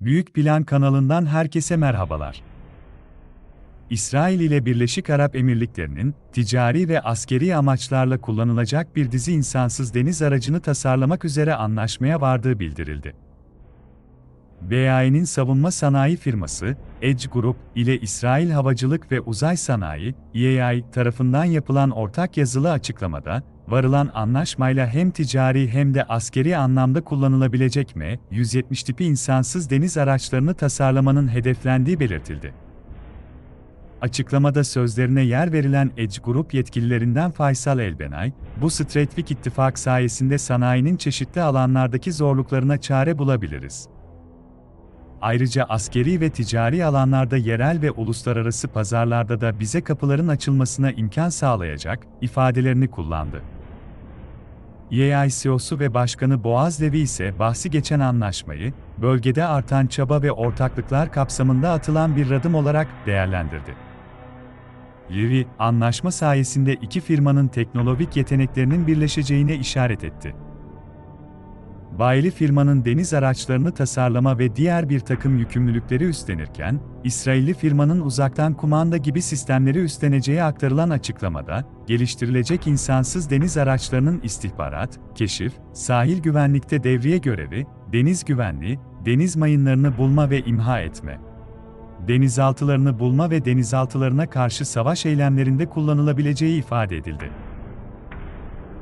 Büyük Plan kanalından herkese merhabalar. İsrail ile Birleşik Arap Emirlikleri'nin ticari ve askeri amaçlarla kullanılacak bir dizi insansız deniz aracını tasarlamak üzere anlaşmaya vardığı bildirildi. BAE'nin savunma sanayi firması, Edge Group ile İsrail Havacılık ve Uzay Sanayi, EAI tarafından yapılan ortak yazılı açıklamada, varılan anlaşmayla hem ticari hem de askeri anlamda kullanılabilecek M-170 tipi insansız deniz araçlarını tasarlamanın hedeflendiği belirtildi. Açıklamada sözlerine yer verilen Edge Group yetkililerinden Faysal Elbenay, bu Stratevik ittifak sayesinde sanayinin çeşitli alanlardaki zorluklarına çare bulabiliriz. Ayrıca askeri ve ticari alanlarda yerel ve uluslararası pazarlarda da bize kapıların açılmasına imkan sağlayacak ifadelerini kullandı. EAI CEO'su ve Başkanı Boğaz Levi ise bahsi geçen anlaşmayı, bölgede artan çaba ve ortaklıklar kapsamında atılan bir adım olarak değerlendirdi. Levi, anlaşma sayesinde iki firmanın teknolojik yeteneklerinin birleşeceğine işaret etti. Bayili firmanın deniz araçlarını tasarlama ve diğer bir takım yükümlülükleri üstlenirken, İsrailli firmanın uzaktan kumanda gibi sistemleri üstleneceği aktarılan açıklamada, geliştirilecek insansız deniz araçlarının istihbarat, keşif, sahil güvenlikte devriye görevi, deniz güvenliği, deniz mayınlarını bulma ve imha etme, denizaltılarını bulma ve denizaltılarına karşı savaş eylemlerinde kullanılabileceği ifade edildi.